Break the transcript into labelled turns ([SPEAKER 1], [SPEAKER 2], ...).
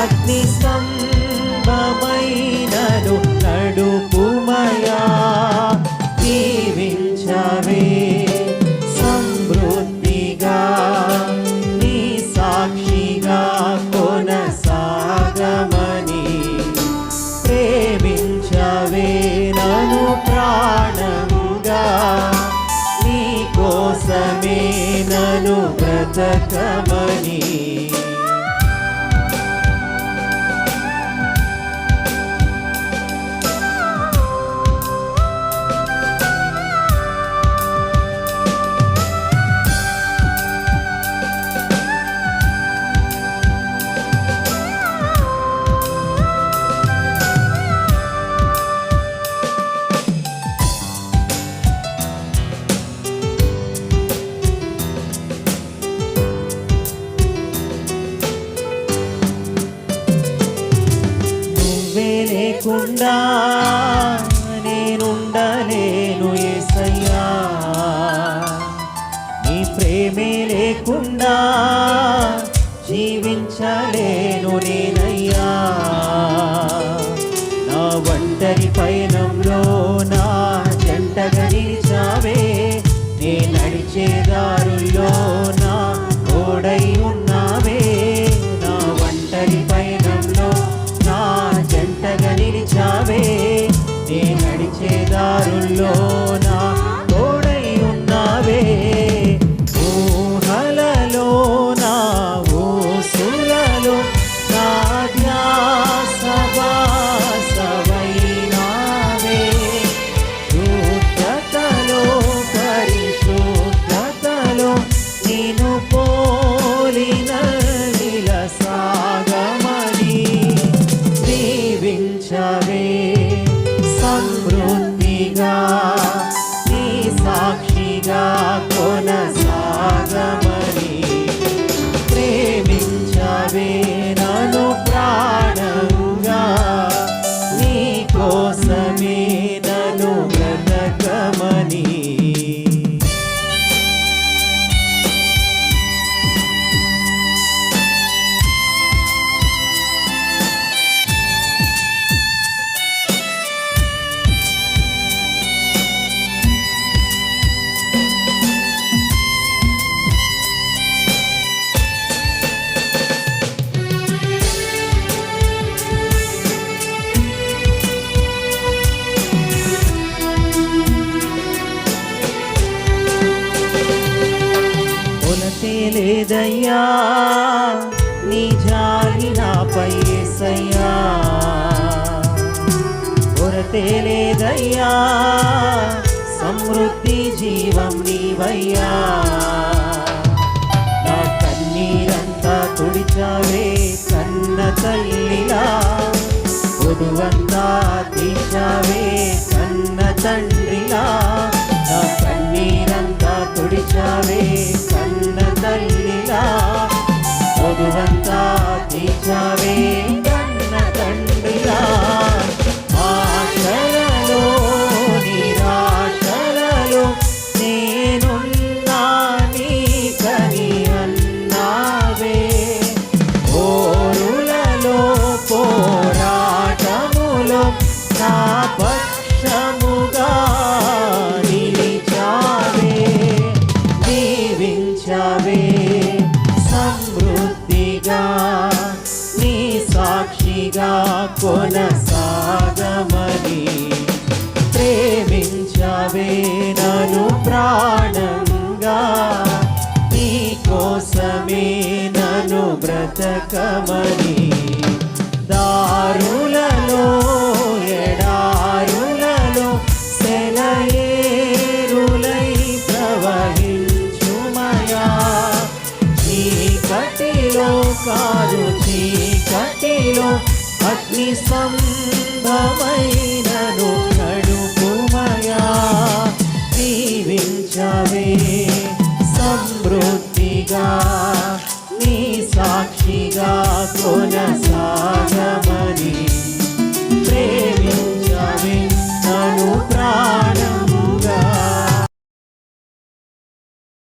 [SPEAKER 1] అగ్ని స్తంభమైనను నడుపుమయా దీవించవే సమృద్ధిగా నీ సాక్షిగా కొనసాగమని. ప్రేమించవే నను ప్రాణముగా నీ కోసమే నను బ్రతకమని. లేకుండా నేనుండలేను ఏసయ్యా. నీ ప్రేమే లేకుండా జీవించలేను నేనయ్యా. నా ఒంటరి దారుల్లో లేదయ్యా నీ జాలి నాపై ఏసయ్యా. కొరతే లేదయ్యా సమృద్ధి జీవం నీవయ్యా. నా కన్నీరంతా తుడిచావే కన్న తల్లిలా. పొదువంతా తీర్చావే కన్న తండ్రిలా. నా కన్నీరంతా తుడిచావే కన్న పొదువంతా నను ప్రాణంగా. నీ కోసమే నను బ్రతకమని. దారులలో కాదు చీకటిలో అగ్ని సంభమయ Kona Sa.